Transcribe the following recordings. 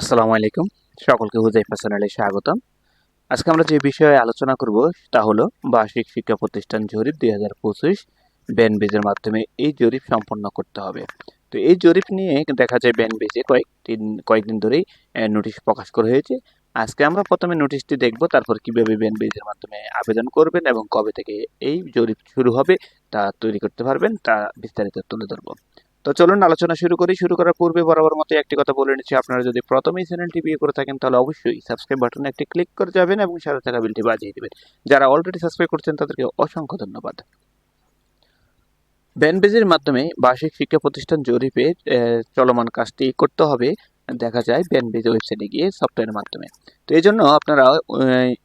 আসসালামু আলাইকুম। সকলকে হুজাইফা চ্যানেলে স্বাগতম। আজকে আমরা যে বিষয়ে আলোচনা করব তা হলো বার্ষিক শিক্ষা প্রতিষ্ঠান জরিপ দুই হাজার পঁচিশ ব্যান বেজের মাধ্যমে এই জরিপ সম্পন্ন করতে হবে। তো এই জরিপ নিয়ে দেখা যায় ব্যান বেজে কয়েকদিন কয়েকদিন ধরেই নোটিশ প্রকাশ করা হয়েছে। আজকে আমরা প্রথমে নোটিশটি দেখব, তারপর কীভাবে ব্যান বেজের মাধ্যমে আবেদন করবেন এবং কবে থেকে এই জরিপ শুরু হবে তা তৈরি করতে পারবেন, তা বিস্তারিত তুলে ধরবো। তো চলুন আলোচনা শুরু করি। শুরু করার পূর্বে বরাবর মতো একটি কথা বলে নিচ্ছি। আপনারা যদি প্রথমেই চ্যানেলটি বিয়ে করে থাকেন তাহলে অবশ্যই সাবস্ক্রাইব বাটনে একটি ক্লিক করে যাবেন এবং সাথে থাকা বিলটি বাজিয়ে দেবেন। যারা অলরেডি সাবস্ক্রাইব করছেন তাদেরকে অসংখ্য ধন্যবাদ। ব্যানবেজের মাধ্যমে বার্ষিক শিক্ষা প্রতিষ্ঠান জরিপের আহ, চলমান কাজটি করতে হবে। দেখা যায় ব্যানবেজ ওয়েবসাইটে গিয়ে সফটওয়্যারের মাধ্যমে। তো এই জন্য আপনারা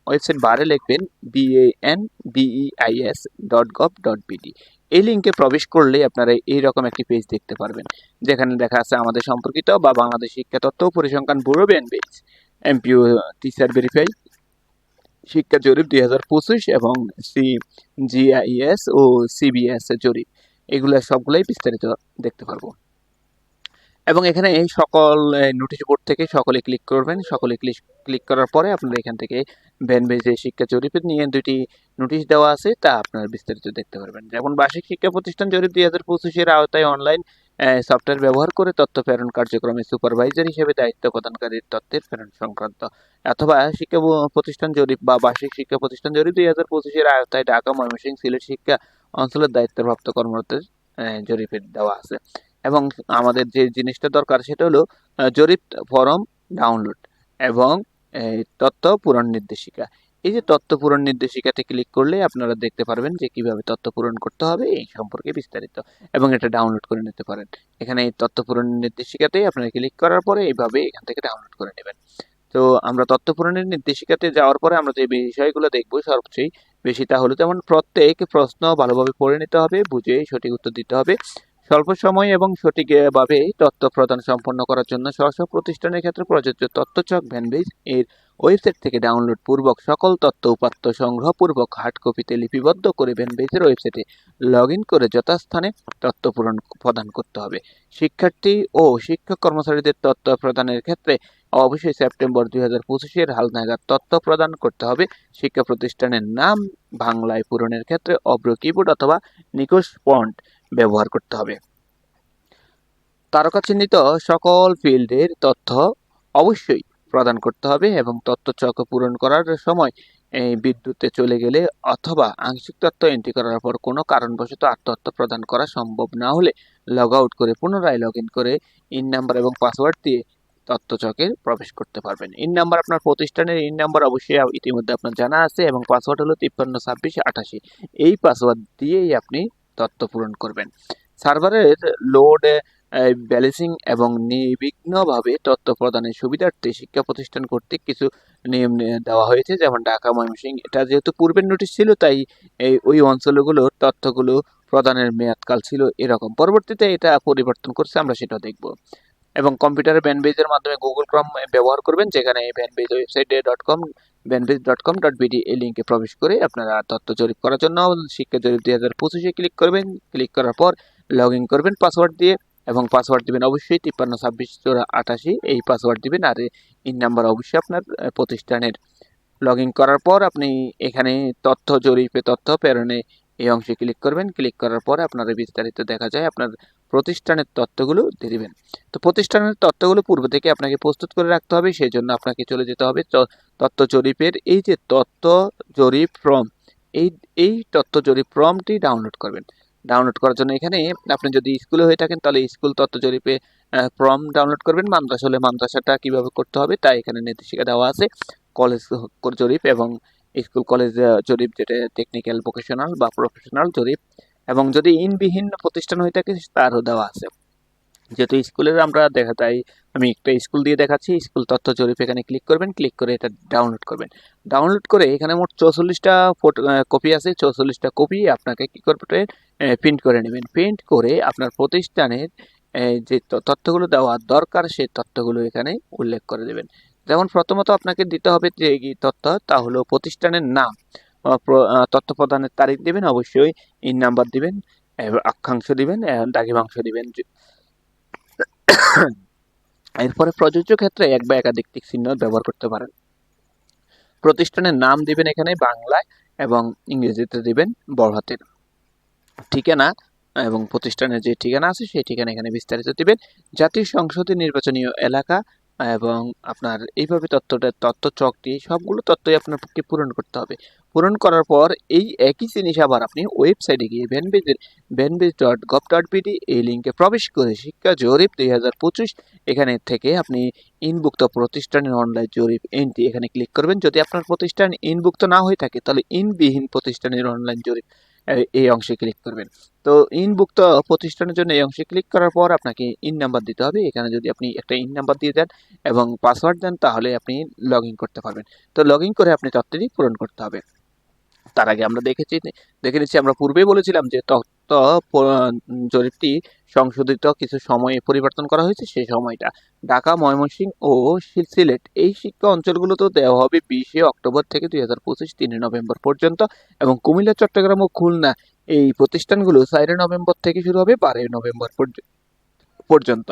ওয়েবসাইট বারে লিখবেন B A N B E I S dot gov dot BD এই লিঙ্কে প্রবেশ করলে আপনারা এইরকম একটি পেজ দেখতে পারবেন। যেখানে দেখা আছে আমাদের সম্পর্কিত বা বাংলাদেশ শিক্ষা তথ্য পরিসংখ্যান bureau page MPO teacher verify শিক্ষা জরিপ দুই হাজার পঁচিশ এবং সি জিআইএস ও সিবিএস জরিপ। এগুলো সবগুলোই বিস্তারিত দেখতে পারব। এবং এখানে এই সকল নোটিশ বোর্ড থেকে সকলে ক্লিক করবেন। সকলে ক্লিক ক্লিক করার পরে আপনারা এখান থেকে ব্যানবেজে শিক্ষা জরিপের নিয়ে দুটি নোটিশ দেওয়া আছে তা আপনারা বিস্তারিত দেখতে পারবেন। যেমন বার্ষিক শিক্ষা প্রতিষ্ঠান জরিপ দুই হাজার পঁচিশের আওতায় অনলাইন সফটওয়্যার ব্যবহার করে তথ্য প্রেরণ কার্যক্রমে সুপারভাইজার হিসেবে দায়িত্ব প্রদানকারীর তথ্যের প্রেরণ সংক্রান্ত অথবা শিক্ষা প্রতিষ্ঠান জরিপ বা বার্ষিক শিক্ষা প্রতিষ্ঠান জরিপ দুই হাজার পঁচিশের আওতায় ঢাকা ময়মনসিংহ সিলেট শিক্ষা অঞ্চলের দায়িত্বপ্রাপ্ত কর্মরতের আহ, জরিপের দেওয়া আছে। এবং আমাদের যে জিনিসটা দরকার সেটা হলো জরিপ ফর্ম ডাউনলোড এবং তথ্য পূরণ নির্দেশিকা। এই যে তথ্য পূরণ নির্দেশিকাতে ক্লিক করলে আপনারা দেখতে পারবেন যে কীভাবে তথ্য পূরণ করতে হবে এই সম্পর্কে বিস্তারিত এবং এটা ডাউনলোড করে নিতে পারেন। এখানে এই তথ্য পূরণ নির্দেশিকাতে আপনারা ক্লিক করার পরে এইভাবে এখান থেকে ডাউনলোড করে নেবেন। তো আমরা তথ্য পূরণের নির্দেশিকাতে যাওয়ার পরে আমরা যে বিষয়গুলো দেখব সবচেয়ে বেশি তা হলো যেমন প্রত্যেক প্রশ্ন ভালোভাবে পড়ে নিতে হবে, বুঝে সঠিক উত্তর দিতে হবে। স্বল্প সময় এবং সঠিকভাবে তথ্য প্রদান সম্পন্ন করার জন্য স্ব প্রতিষ্ঠানের ক্ষেত্রে প্রযোজ্য তথ্যচক ভ্যানবেজ এর ওয়েবসাইট থেকে ডাউনলোড পূর্বক সকল তথ্য, উপাত্ত সংগ্রহ পূর্বক হার্ড কপিতে লিপিবদ্ধ করে ভ্যানবেজের ওয়েবসাইটে লগ ইন করে যথাস্থানে তথ্য পূরণ প্রদান করতে হবে। শিক্ষার্থী ও শিক্ষক কর্মচারীদের তথ্য প্রদানের ক্ষেত্রে অবশ্যই সেপ্টেম্বর দুই হাজার পঁচিশের হাল নাগাদ তথ্য প্রদান করতে হবে। শিক্ষা প্রতিষ্ঠানের নাম বাংলায় পূরণের ক্ষেত্রে অব্র কিবোর্ড অথবা নিকোষ ফন্ট ব্যবহার করতে হবে। তারকা চিহ্নিত সকল ফিল্ডের তথ্য অবশ্যই প্রদান করতে হবে এবং তথ্য চক পূরণ করার সময় এই বিদ্যুতে চলে গেলে অথবা আংশিক তথ্য এন্ট্রি করার পর কোনো কারণবশত আর তথ্য প্রদান করা সম্ভব না হলে লগ আউট করে পুনরায় লগ ইন করে ইন নাম্বার এবং পাসওয়ার্ড দিয়ে তথ্য চকে প্রবেশ করতে পারবেন। ইন নাম্বার আপনার প্রতিষ্ঠানের ইন নাম্বার অবশ্যই ইতিমধ্যে আপনার জানা আছে এবং পাসওয়ার্ড হলো তিপ্পান্ন ছাব্বিশ আঠাশি। এই পাসওয়ার্ড দিয়েই আপনি তথ্য পূরণ করবেন। সার্ভারের লোড ব্যালেন্সিং এবং নির্বিঘ্নভাবে তথ্য প্রদানের সুবিধার্থে শিক্ষা প্রতিষ্ঠান কর্তৃক কিছু নিয়ম দেওয়া হয়েছে, যেমন ঢাকা, ময়মনসিংহ। এটা যেহেতু পূর্বের নোটিশ ছিল, তাই এই, ওই অঞ্চলগুলোর তথ্যগুলো প্রদানের মেয়াদকাল ছিল এরকম। পরবর্তীতে এটা পরিবর্তন করছে, আমরা সেটা দেখব। এবং কম্পিউটারের ব্যানবেজের মাধ্যমে গুগল ক্রম ব্যবহার করবেন, যেখানে ব্যানবেজ ওয়েবসাইটে dot com BANBEIS dot com dot BD এই লিঙ্কে প্রবেশ করে আপনারা তথ্য জরিপ করার জন্য শিক্ষা জরিপ দুই হাজার পঁচিশে ক্লিক করবেন। ক্লিক করার পর লগ ইন করবেন পাসওয়ার্ড দিয়ে এবং পাসওয়ার্ড দিবেন অবশ্যই তিপ্পান্ন ছাব্বিশ চৌরা আটাশি, এই পাসওয়ার্ড দিবেন আর ইন নাম্বার অবশ্যই আপনার প্রতিষ্ঠানের। লগ ইন করার পর আপনি এখানে তথ্য জরিপে, তথ্য প্রেরণে এই অংশে ক্লিক করবেন। ক্লিক করার পরে আপনার বিস্তারিত দেখা যায়, আপনার প্রতিষ্ঠানের দিয়ে দিবেন তো প্রতিষ্ঠানের তথ্যগুলো পূর্ব থেকে আপনাকে প্রস্তুত করে রাখতে হবে সেই জন্য আপনাকে চলে যেতে হবে ত- তথ্য জরিপের এই যে তথ্য জরিপ ফর্ম, এই এই তথ্য জরিপ ফর্মটি ডাউনলোড করবেন। ডাউনলোড করার জন্য এখানে আপনি যদি স্কুলে হয়ে থাকেন, তাহলে স্কুল তথ্য জরিপে ফর্ম ডাউনলোড করবেন। মাদ্রাসা হলে মাদ্রাসাটা কীভাবে করতে হবে তাই এখানে নির্দেশিকা দেওয়া আছে। কলেজ জরিপ এবং স্কুল কলেজ জরিপ যেটা টেকনিক্যাল ভোকেশনাল বা প্রফেশনাল জরিপ। এবং যদি ইনবিহীন প্রতিষ্ঠান হয়ে থাকে, তারও দেওয়া আছে। যেহেতু স্কুলের আমরা দেখা যায় আমি একটা স্কুল দিয়ে দেখাচ্ছি। স্কুল তথ্য জরিপ এখানে ক্লিক করবেন ক্লিক করে এটা ডাউনলোড করবেন। ডাউনলোড করে এখানে মোট চৌচল্লিশটা ফটো কপি আছে। চৌচল্লিশটা কপি আপনাকে কী করতে প্রিন্ট করে নেবেন। প্রিন্ট করে আপনার প্রতিষ্ঠানের যে তথ্যগুলো দেওয়া দরকার, সেই তথ্যগুলো এখানে উল্লেখ করে দেবেন। যেমন প্রথমত আপনাকে দিতে হবে যে তথ্য, তা হলো প্রতিষ্ঠানের নাম। তথ্য প্রদানের তারিখ দিবেন, অবশ্যই ইন নাম্বার দিবেন অক্ষাংশ দিবেন দাগিমাংশ দিবেন এরপরে প্রযোজ্য ক্ষেত্রে এক বা একাধিক টিক চিহ্ন ব্যবহার করতে পারেন। প্রতিষ্ঠানের নাম দিবেন এখানে বাংলায় এবং ইংরেজিতে দিবেন বড় হাতের ঠিকানা এবং প্রতিষ্ঠানের যে ঠিকানা আছে সেই ঠিকানা এখানে বিস্তারিত দিবেন। জাতীয় সংসদে নির্বাচনীয় এলাকা এবং আপনার এইভাবে তথ্যটা তথ্য চকটি সবগুলো তথ্যই আপনাকে পূরণ করতে হবে। পূরণ করার পর এই একই জিনিস আবার আপনি ওয়েবসাইটে গিয়ে ভ্যানবেজের BANBEIS dot gov dot BD এই লিঙ্কে প্রবেশ করে শিক্ষা জরিপ দুই হাজার পঁচিশ এখানে থেকে আপনি ইনভুক্ত প্রতিষ্ঠানের অনলাইন জরিপ এন্ট্রি এখানে ক্লিক করবেন। যদি আপনার প্রতিষ্ঠান ইনভুক্ত না হয়ে থাকে, তাহলে ইনবিহীন প্রতিষ্ঠানের অনলাইন জরিপ এই অংশে ক্লিক করবেন। তো ইনভুক্ত প্রতিষ্ঠানের জন্য এই অংশে ক্লিক করার পর আপনাকে ইন নাম্বার দিতে হবে। এখানে যদি আপনি একটা ইন নাম্বার দিয়ে দেন এবং পাসওয়ার্ড দেন, তাহলে আপনি লগ করতে পারবেন। তো লগ করে আপনি তথ্যটি পূরণ করতে হবে। তার আগে আমরা দেখেছি, দেখে নিচ্ছি, আমরা পূর্বেই বলেছিলাম যে প- জরিপটি সংশোধিত কিছু সময়ে পরিবর্তন করা হয়েছে সেই সময়টা। ঢাকা, ময়মনসিংহ ও সিলেট এই শিক্ষা অঞ্চলগুলোতে দেওয়া হবে বিশে অক্টোবর থেকে দুই হাজার পঁচিশ তিনে নভেম্বর পর্যন্ত এবং কুমিল্লা, চট্টগ্রাম ও খুলনা এই প্রতিষ্ঠানগুলো চারে নভেম্বর থেকে শুরু হবে বারোই নভেম্বর পর্য- পর্যন্ত।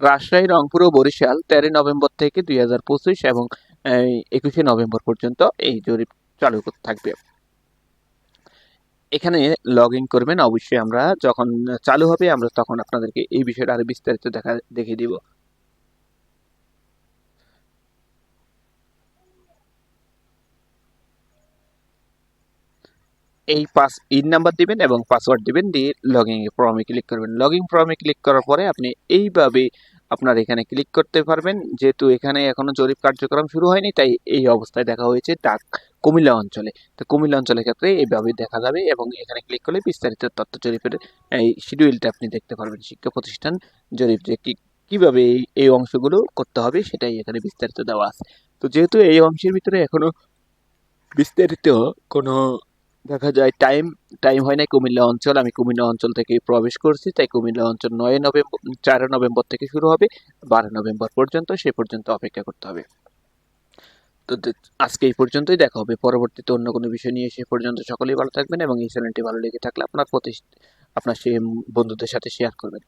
রাজশাহী, রংপুর ও বরিশাল তেরোই নভেম্বর থেকে দুই হাজার পঁচিশ এবং একুশে নভেম্বর পর্যন্ত এই জরিপ চালু থাকবে। এখানে লগ ইন করবেন। অবশ্যই আমরা যখন চালু হবে, আমরা তখন আপনাদেরকে এই বিষয়টা আরও বিস্তারিত দেখা দেখিয়ে দিব। এই পাস ইন নাম্বার দিবেন এবং পাসওয়ার্ড দিবেন। দিয়ে লগ ইন ফর্মে ক্লিক করবেন। লগ ইন ফর্মে ক্লিক করার পরে আপনি এইভাবে আপনার এখানে ক্লিক করতে পারবেন। যেহেতু এখানে এখনও জরিপ কার্যক্রম শুরু হয়নি, তাই এই অবস্থায় দেখা হয়েছে। ডাক কুমিল্লা অঞ্চলে। তো কুমিল্লা অঞ্চলের ক্ষেত্রে এইভাবে দেখা যাবে এবং এখানে ক্লিক করলে বিস্তারিত তথ্য জরিপের এই শিডিউলটা আপনি দেখতে পারবেন। শিক্ষা প্রতিষ্ঠান জরিপ যে কীভাবে এই এই অংশগুলো করতে হবে সেটাই এখানে বিস্তারিত দেওয়া আছে। তো যেহেতু এই অংশের ভিতরে এখনও বিস্তারিত কোনো দেখা যায় টাইম টাইম হয় নাই কুমিল্লা অঞ্চল। আমি কুমিল্লা অঞ্চল থেকে প্রবেশ করছি, তাই কুমিল্লা অঞ্চল নয় নভেম্বর চার নভেম্বর থেকে শুরু হবে বারো নভেম্বর পর্যন্ত সে পর্যন্ত অপেক্ষা করতে হবে। তো আজকে এই পর্যন্তই, দেখা হবে পরবর্তীতে অন্য কোনো বিষয় নিয়ে, সে পর্যন্ত সকলেই ভালো থাকবেন এবং এই চ্যানেলটি ভালো লেগে থাকলে আপনার প্রতি আপনার সে বন্ধুদের সাথে শেয়ার করবেন।